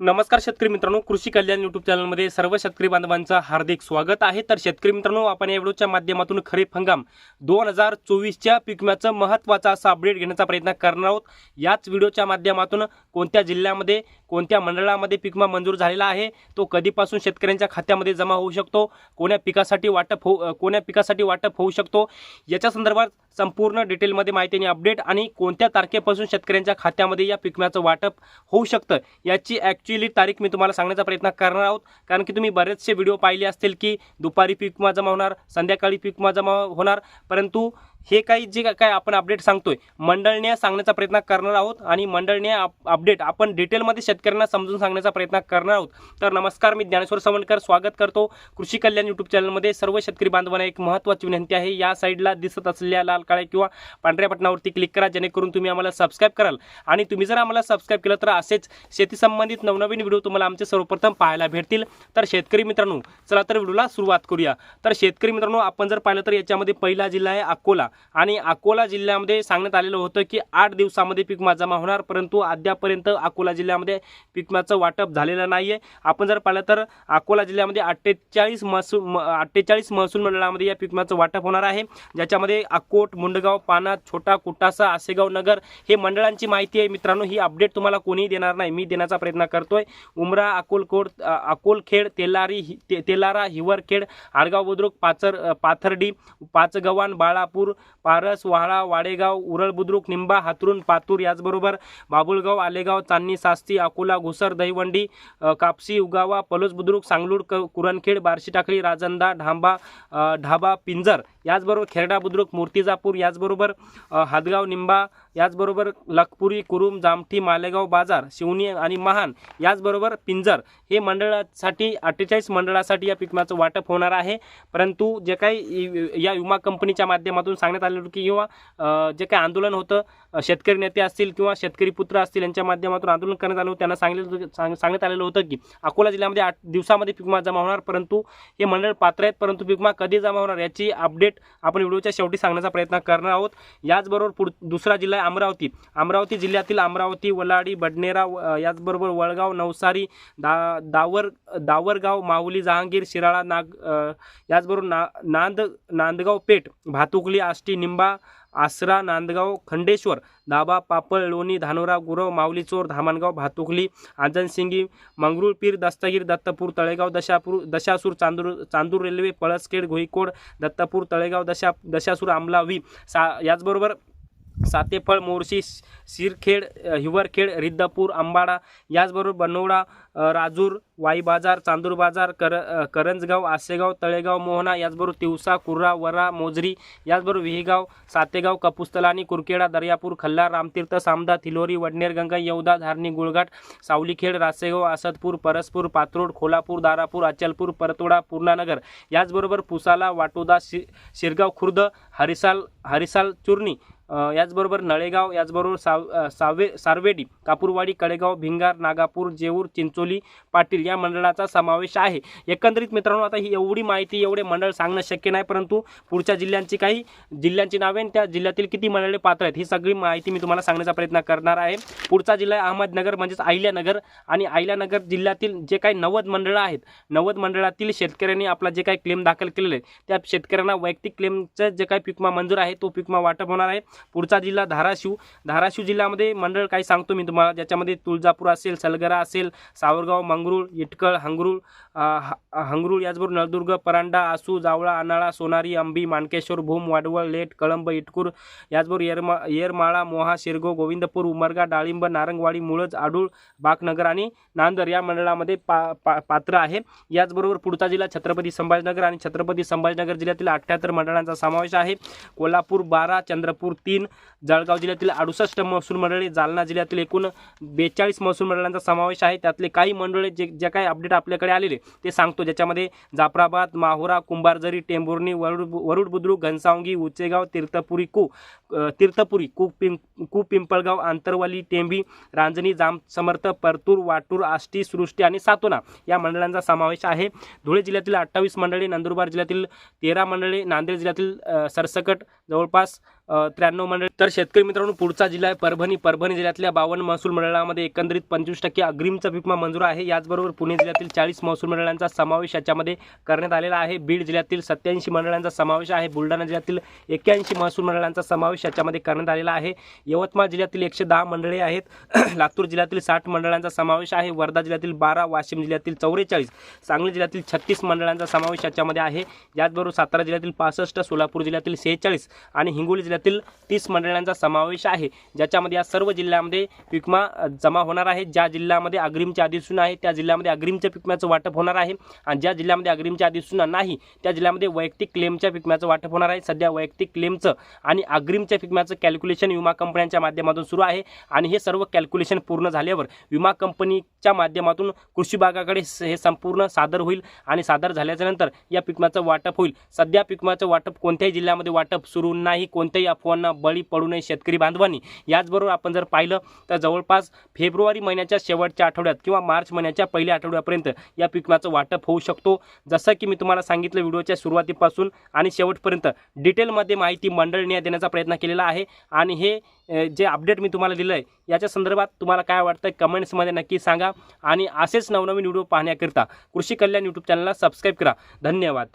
नमस्कार शेतकरी मित्रांनो कृषी कल्याण युट्यूब चॅनलमध्ये सर्व शेतकरी बांधवांचं हार्दिक स्वागत आहे. तर शेतकरी मित्रांनो आपण या व्हिडिओच्या माध्यमातून खरीप हंगाम दोन हजार चोवीसच्या पिकम्याचं महत्त्वाचा असा अपडेट घेण्याचा प्रयत्न करणार आहोत. याच व्हिडिओच्या माध्यमातून कोणत्या जिल्ह्यामध्ये कोणत्या मंडळामध्ये पिकमा मंजूर झालेला आहे तो कधीपासून शेतकऱ्यांच्या खात्यामध्ये जमा होऊ शकतो कोण्या पिकासाठी वाटप हो कोण्या पिकासाठी वाटप होऊ शकतो याच्या संदर्भात संपूर्ण डिटेलमध्ये माहिती आणि अपडेट आणि कोणत्या तारखेपासून शेतकऱ्यांच्या खात्यामध्ये या पिकम्याचं वाटप होऊ शकतं याची ॲक्च्युली तारीख मी तुम्हाला सांगण्याचा प्रयत्न करणार आहोत. कारण की तुम्ही बरेचसे व्हिडिओ पाहिले असतील की दुपारी पिकमा जमा होणार संध्याकाळी पिकमा जमा होणार. परंतु हे काही जे काय आपण अपडेट सांगतोय मंडळने सांगण्याचा प्रयत्न करणार आहोत आणि मंडळने अपडेट आपण डिटेलमध्ये शेतकऱ्यांना समजून सांगण्याचा प्रयत्न करणार आहोत. तर नमस्कार मी ज्ञानेश्वर सवणकर स्वागत करतो कृषी कल्याण यूट्यूब चॅनलमध्ये सर्व शेतकरी बांधवांना एक महत्त्वाची विनंती आहे. या साईडला दिसत असलेल्या लाल काळ्या किंवा पांढऱ्या बटनावरती क्लिक करा जेणेकरून तुम्ही आम्हाला सबस्क्राईब कराल. आणि तुम्ही जर आम्हाला सबस्क्राईब केलं तर असेच शेती संबंधित नवनवीन व्हिडिओ तुम्हाला आमचे सर्वप्रथम पाहायला भेटतील. तर शेतकरी मित्रांनो चला तर व्हिडिओला सुरुवात करूया. तर शेतकरी मित्रांनो आपण जर पाहिलं तर याच्यामध्ये पहिला जिल्हा आहे अकोला. आणि अकोला जिल्ह्यामध्ये सांगण्यात आलेलं होतं की आठ दिवसामध्ये पिकमा जमा होणार परंतु अद्यापर्यंत अकोला जिल्ह्यामध्ये पीकमाचं वाटप झालेलं नाही आहे आपण जर पाहिलं तर अकोला जिल्ह्यामध्ये अठ्ठेचाळीस महसूल अठ्ठेचाळीस महसूल मंडळामध्ये या पिकमाचं वाटप होणार आहे. ज्याच्यामध्ये अकोट मुंडगाव पानात छोटा कुटासा आसेगाव नगर हे मंडळांची माहिती आहे. मित्रांनो ही अपडेट तुम्हाला कोणीही देणार नाही. मी देण्याचा प्रयत्न करतोय. उमरा अकोलकोट अकोलखेड तेलारी हि- ते- तेलारा हिवरखेड आडगाव बुद्रुक पाचर पाथर्डी पाचगव्हाण बाळापूर पारस वाळा वाडेगाव उरळ बुद्रुक निंबा हातरुण पातूर याचबरोबर बाबुळगाव आलेगाव चांदणी सास्ती अकोला घुसर दहिवंडी कापसी उगावा पलोस बुद्रुक सांगलूड क कुरणखेड बार्शी टाकळी राजंदा ढांबा ढाबा पिंजर याचबरोबर खेरडा बुद्रुक मूर्तिजापूर याचबरोबर हादगाव निंबा याचबरोबर लखपुरी कुरुम जामठी मालेगाव बाजार शिवणी आणि महान याचबरोबर पिंजर हे मंडळासाठी अठ्ठेचाळीस मंडळासाठी या पिकमाचं वाटप होणार आहे. परंतु जे काही या विमा कंपनीच्या माध्यमातून सांगण्यात आलेलं होतं की किंवा जे काही आंदोलन होतं शेतकरी नेते असतील किंवा शेतकरी पुत्र असतील यांच्या माध्यमातून आंदोलन करण्यात आलं होतं. त्यांना सांगितलं सांग- सांगण्यात आलेलं होतं की अकोला जिल्ह्यामध्ये आठ दिवसामध्ये पिकमा जमा होणार परंतु हे मंडळ पात्र आहेत परंतु पिकमा कधी जमा होणार याची अपडेट आपण व्हिडिओच्या शेवटी सांगण्याचा प्रयत्न करणार आहोत. याचबरोबर पुढ दुसरा जिल्हा आहे अमरावती. अमरावती जिल्ह्यातील अमरावती वलाडी बडनेरा याचबरोबर वळगाव नवसारी दा दावर दावरगाव माहुली जहांगीर शिराळा नाग याचबरोबर ना नांद नांदगाव पेठ भातुकली आष्टी निंबा आसरा नांदगाव खंडेश्वर दाबा पापळ लोणी धानोरा गुरव माऊली चोर धामणगाव भातुकली आंजनसिंगी मंगरुळपीर दस्तगीर दत्तपूर तळेगाव दशापूर दशासूर चांदूर चांदूर रेल्वे पळसखेड घोईकोड दत्तपूर तळेगाव दशा दशासूर आमलावी सा याचबरोबर सातेफळ मोर्शी सिरखेड हिवरखेड रिद्धापूर अंबाडा याचबरोबर बनोडा राजूर वाई बाजार चांदूर बाजार कर करंजगाव आसेगाव तळेगाव मोहना याचबरोबर तिवसा कुर्रा वरा मोजरी याचबरोबर विहीगाव सातेगाव कपुस्तलानी कुरकेडा दर्यापूर खल्लार रामतीर्थ सामदा तिलोरी वडनेर गंगा येवदा धारणी गुळघाट सावलीखेड रासेगाव आसदपूर परसपूर पात्रोड खोलापूर दारापूर अचलपूर परतोडा पूर्णानगर याचबरोबर पुसाला वाटोदा शि शिरगाव खुर्द हरिसाल हरिसाल चुर्णी याचबरोबर नळेगाव याचबरोबर साव सावे सारवेडी कापूरवाडी कडेगाव भिंगार नागापूर जेऊर चिंचोली पाटील या मंडळाचा समावेश आहे. एकंदरीत मित्रांनो आता ही एवढी माहिती एवढे मंडळ सांगणं शक्य नाही परंतु पुढच्या जिल्ह्यांची काही जिल्ह्यांची नावे आणि त्या जिल्ह्यातील किती मंडळे पात्र आहेत ही सगळी माहिती मी तुम्हाला सांगण्याचा प्रयत्न करणार आहे. पुढचा जिल्हा आहे अहमदनगर म्हणजेच अहिल्यानगर. आणि अहिल्यानगर जिल्ह्यातील जे काही नव्वद मंडळं आहेत नव्वद मंडळातील शेतकऱ्यांनी आपला जे काही क्लेम दाखल केलेले आहे त्या शेतकऱ्यांना वैयक्तिक क्लेमचं जे काही पिकमा मंजूर आहे तो पिकमा वाटप होणार आहे. पुढचा जिल्हा धाराशिव. धाराशिव जिल्ह्यामध्ये मंडळ काही सांगतो मी तुम्हाला? ज्याच्यामध्ये तुळजापूर असेल सलगरा असेल सावरगाव मंगरूळ इटकळ हंगरूळ ह- हंगरूळ याचबरोबर नळदुर्ग परांडा आसू जावळा अनाळा सोनारी अंबी मानकेश्वर भूम वाडवळ लेट कळंब इटकूर याचबरोबर येरमा येरमाळा मोहा शिरगो गोविंदपूर उमरगा डाळिंब नारंगवाडी मुळज आडूळ बाकनगर आणि नांदर या मंडळामध्ये पा पा पात्र आहे. याचबरोबर पुढचा जिल्हा छत्रपती संभाजीनगर आणि छत्रपती संभाजीनगर जिल्ह्यातील अठ्ठ्याहत्तर मंडळांचा समावेश आहे. कोल्हापूर बारा चंद्रपूर तीन तीन जळगाव जिल्ह्यातील अडुसष्ट महसूल मंडळे जालना जिल्ह्यातील एकूण बेचाळीस महसूल मंडळांचा समावेश आहे. त्यातले काही मंडळे जे जे काही अपडेट आपल्याकडे आलेले ते सांगतो. ज्याच्यामध्ये जाफराबाद माहुरा कुंभारजरी टेंभुर्णी वरुड वरुड बुद्रुक घनसावंगी उचेगाव तीर्थपुरी कु तीर्थपुरी कुपिं कुपिंपळगाव पिंपळगाव आंतरवाली टेंभी रांजणी जाम समर्थ परतूर वाटूर आष्टी सृष्टी आणि सातोना या मंडळांचा समावेश आहे. धुळे जिल्ह्यातील अठ्ठावीस मंडळे नंदुरबार जिल्ह्यातील तेरा मंडळे नांदेड जिल्ह्यातील सरसकट जवळपास त्र्याण्णव मंडळ. तर शेतकरी मित्रांनो पुढचा जिल्हा आहे परभणी. परभणी जिल्ह्यातल्या बावन्न महसूल मंडळामध्ये एकंदरीत पंचवीस टक्के अग्रिमचा विमा मंजूर आहे. याचबरोबर पुणे जिल्ह्यातील चाळीस महसूल मंडळांचा समावेश याच्यामध्ये करण्यात आलेला आहे. बीड जिल्ह्यातील सत्याऐंशी मंडळांचा समावेश आहे. बुलढाणा जिल्ह्यातील एक्क्याऐंशी महसूल मंडळांचा समावेश याच्यामध्ये करण्यात आलेला आहे. यवतमाळ जिल्ह्यातील एकशे दहा मंडळे आहेत. लातूर जिल्ह्यातील साठ मंडळांचा समावेश आहे. वर्धा जिल्ह्यातील बारा वाशिम जिल्ह्यातील चौवेचाळीस सांगली जिल्ह्यातील छत्तीस मंडळांचा समावेश याच्यामध्ये आहे. याचबरोबर सातारा जिल्ह्यातील पासष्ट सोलापूर जिल्ह्यातील सेहेचाळीस आणि हिंगोली जिल्ह्यातील तीस मंडळांचा समावेश आहे. ज्याच्यामध्ये या सर्व जिल्ह्यामध्ये पिकमा जमा होणार आहे. ज्या जिल्ह्यामध्ये अग्रिमच्या अधिसूचना आहे त्या जिल्ह्यामध्ये अग्रिमच्या पिकम्याचं वाटप होणार आहे. आणि ज्या जिल्ह्यामध्ये अग्रिमच्या अधिसूचना नाही त्या जिल्ह्यामध्ये वैयक्तिक क्लेमच्या पिकम्याचं वाटप होणार आहे. सध्या वैयक्तिक क्लेमचं आणि अग्रिमच्या पिकम्याचं कॅल्क्युलेशन विमा कंपन्यांच्या माध्यमातून सुरू आहे. आणि हे सर्व कॅल्क्युलेशन पूर्ण झाल्यावर विमा कंपनीच्या माध्यमातून कृषी विभागाकडे हे संपूर्ण सादर होईल आणि सादर झाल्याच्यानंतर या पिकम्याचं वाटप होईल. सध्या पिकमाचं वाटप कोणत्याही जिल्ह्यामध्ये वाटप सुरू नाही कोणत्याही अफवांना बळी पडू नये शेतकरी बांधवांनी. याचबरोबर आपण जर पाहिलं तर जवळपास फेब्रुवारी महिन्याच्या शेवटच्या आठवड्यात किंवा मार्च महिन्याच्या पहिल्या आठवड्यापर्यंत या पिकमाचं वाटप होऊ शकतो. जसं की मी तुम्हाला सांगितलं व्हिडिओच्या सुरुवातीपासून आणि शेवटपर्यंत. डिटेलमध्ये माहिती मंडळीने देण्याचा प्रयत्न केलेला आहे. आणि हे जे अपडेट मी तुम्हाला दिलं आहे याच्या संदर्भात तुम्हाला काय वाटतं कमेंट्समध्ये नक्की सांगा. आणि असेच नवनवीन व्हिडिओ पाहण्याकरिता कृषी कल्याण यूट्यूब चॅनलला सबस्क्राईब करा. धन्यवाद.